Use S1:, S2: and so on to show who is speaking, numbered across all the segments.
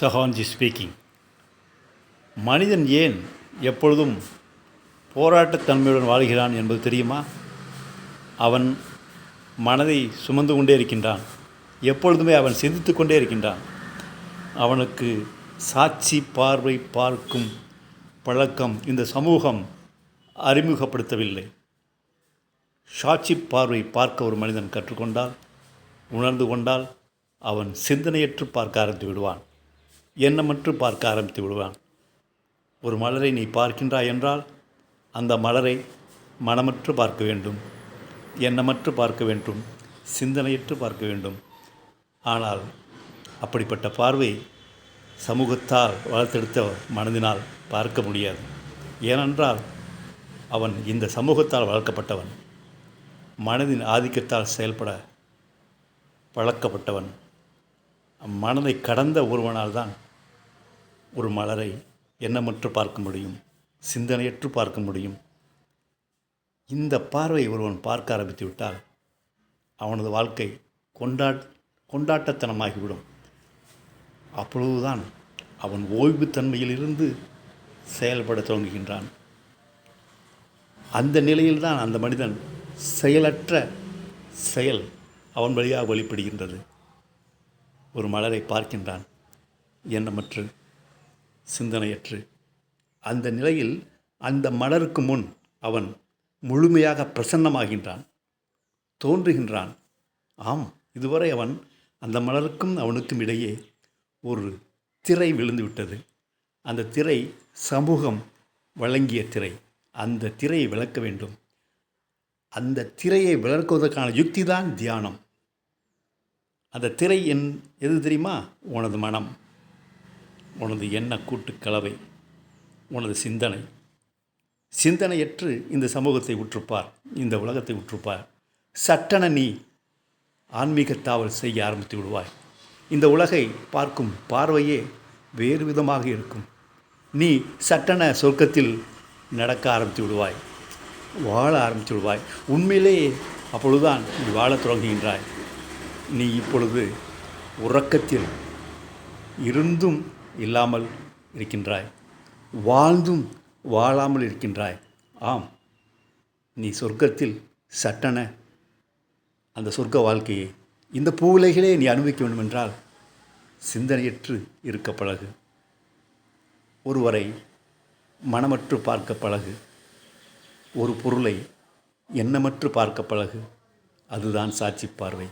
S1: சஹான்ஜி speaking மனிதன் ஏன் எப்பொழுதும் போராட்டத்தன்மையுடன் வாழ்கிறான் என்பது தெரியுமா? அவன் மனதை சுமந்து கொண்டே இருக்கின்றான். எப்பொழுதுமே அவன் சிந்தித்து கொண்டே இருக்கின்றான். அவனுக்கு சாட்சி பார்வை பார்க்கும் பழக்கம் இந்த சமூகம் அறிமுகப்படுத்தவில்லை. சாட்சி பார்வை பார்க்க ஒரு மனிதன் கற்றுக்கொண்டால் உணர்ந்து கொண்டால் அவன் சிந்தனையற்று பார்க்க ஆரம்பித்து விடுவான். எண்ணமற்று பார்க்க ஆரம்பித்து விடுவான். ஒரு மலரை நீ பார்க்கின்றாய் என்றால் அந்த மலரை மனமற்று பார்க்க வேண்டும் எண்ணமற்று பார்க்க வேண்டும் சிந்தனையற்று பார்க்க வேண்டும். ஆனால் அப்படிப்பட்ட பார்வை சமூகத்தால் வளர்த்தெடுத்த மனதினால் பார்க்க முடியாது. ஏனென்றால் அவன் இந்த சமூகத்தால் வளர்க்கப்பட்டவன் மனதின் ஆதிக்கத்தால் செயல்பட பழக்கப்பட்டவன். மனதை கடந்த ஒருவனால் தான் ஒரு மலரை எண்ணமற்று பார்க்க முடியும் சிந்தனையற்று பார்க்க முடியும். இந்த பார்வை ஒருவன் பார்க்க ஆரம்பித்து விட்டால் அவனது வாழ்க்கை கொண்டாட் கொண்டாட்டத்தனமாகிவிடும். அப்பொழுதுதான் அவன் ஓய்வுத்தன்மையிலிருந்து செயல்பட துவங்குகின்றான். அந்த நிலையில்தான் அந்த மனிதன் செயலற்ற செயல் அவன் வழியாக வெளிப்படுகின்றது. ஒரு மலரை பார்க்கின்றான் எண்ணமற்று சிந்தனையற்று. அந்த நிலையில் அந்த மலருக்கு முன் அவன் முழுமையாக பிரசன்னமாகின்றான். தோன்றுகின்றான் ஆம் இதுவரை அவன் அந்த மலருக்கும் அவனுக்கும் இடையே ஒரு திரை விழுந்துவிட்டது. அந்த திரை சமூகம் வழங்கிய திரை. அந்த திரையை விளக்க வேண்டும். அந்த திரையை விளக்குவதற்கான யுக்தி தான் தியானம். அந்த திரை என் எது தெரியுமா? உனது மனம் உனது எண்ண கூட்டு கலவை உனது சிந்தனை. சிந்தனையற்று இந்த சமூகத்தை உற்றுப்பார் இந்த உலகத்தை உற்றுப்பார். சட்டன நீ ஆன்மீக தாவல் செய்ய ஆரம்பித்து விடுவாய். இந்த உலகை பார்க்கும் பார்வையே வேறு விதமாக இருக்கும். நீ சட்டன சொர்க்கத்தில் நடக்க ஆரம்பித்து விடுவாய் வாழ ஆரம்பித்து விடுவாய். உண்மையிலேயே அப்பொழுதுதான் நீ வாழத் தொடங்குகின்றாய். நீ இப்பொழுது உறக்கத்தில் இருந்தும் இல்லாமல் இருக்கின்றாய். வாழ்ந்தும் வாழாமல் இருக்கின்றாய். ஆம் நீ சொர்க்கத்தில் சட்டென அந்த சொர்க்க வாழ்க்கையை இந்த பூவிலைகளே நீ அனுபவிக்க வேண்டுமென்றால் சிந்தனையற்று இருக்க பழகு. ஒருவரை மனமற்று பார்க்க பழகு. ஒரு பொருளை எண்ணமற்று பார்க்க பழகு. அதுதான் சாட்சி பார்வை.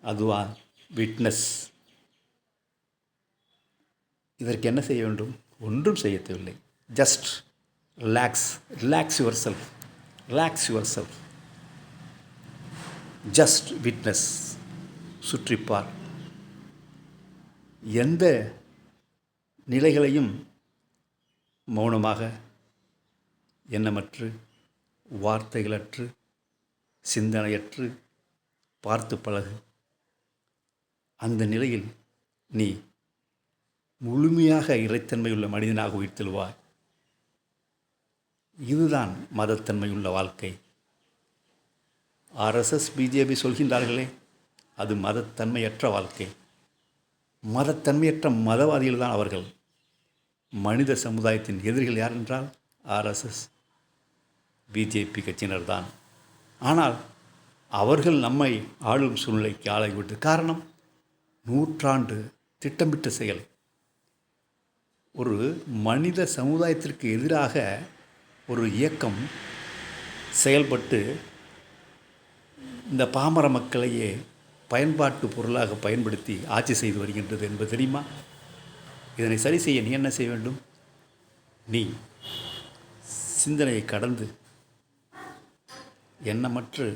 S1: அதுவா விட்னஸ் இதற்கு என்ன செய்ய வேண்டும்? ஒன்றும் செய்ய தேவையில்லை just relax relax yourself relax yourself just witness சுற்றிப்பார். எந்த நிலைகளையும் மௌனமாக எண்ணமற்று வார்த்தைகளற்று சிந்தனையற்று பார்த்து பழகு. அந்த நிலையில் நீ முழுமையாக இறைத்தன்மையுள்ள மனிதனாக உயிர்த்தெழுவாய் இதுதான் மதத்தன்மையுள்ள வாழ்க்கை. ஆர்எஸ்எஸ் பிஜேபி சொல்கின்றார்களே அது மதத்தன்மையற்ற வாழ்க்கை. மதத்தன்மையற்ற மதவாதிகள் தான் அவர்கள். மனித சமுதாயத்தின் எதிரிகள் யார் என்றால் ஆர்எஸ்எஸ் பிஜேபி கட்சியினர் தான். ஆனால் அவர்கள் நம்மை ஆளும் சூழ்நிலைக்கு ஆளாகிவிட்டு காரணம் நூற்றாண்டு திட்டமிட்ட செயல். ஒரு மனித சமுதாயத்திற்கு எதிராக ஒரு இயக்கம் செயல்பட்டு இந்த பாமர மக்களையே பயன்பாட்டு பொருளாக பயன்படுத்தி ஆட்சி செய்து வருகின்றது என்பது தெரியுமா? இதனை சரி செய்ய நீ என்ன செய்ய வேண்டும்? நீ சிந்தனையை கடந்து எண்ணமற்று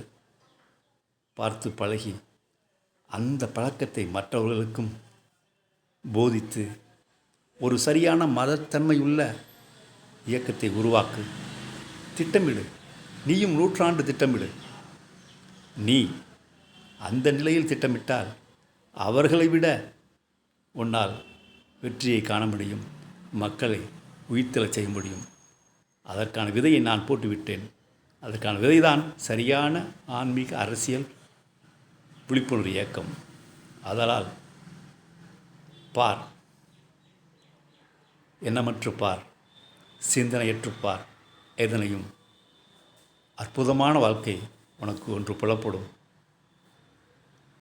S1: பார்த்து பழகி அந்த பழக்கத்தை மற்றவர்களுக்கும் போதித்து ஒரு சரியான மதத்தன்மையுள்ள இயக்கத்தை உருவாக்கு. திட்டமிடு. நீயும் நூற்றாண்டு திட்டமிடு. நீ அந்த நிலையில் திட்டமிட்டால் அவர்களை விட உன்னால் வெற்றியை காண முடியும். மக்களை உயிர்த்தெழச் செய்ய முடியும். அதற்கான விதையை நான் போட்டுவிட்டேன். அதற்கான விதைதான் சரியான ஆன்மீக அரசியல் விழிப்புணர்வு இயக்கம். அதனால் பார். எண்ணமற்று பார். சிந்தனையற்று பார். எதனையும் அற்புதமான வாழ்க்கை உனக்கு ஒன்று புலப்படும்.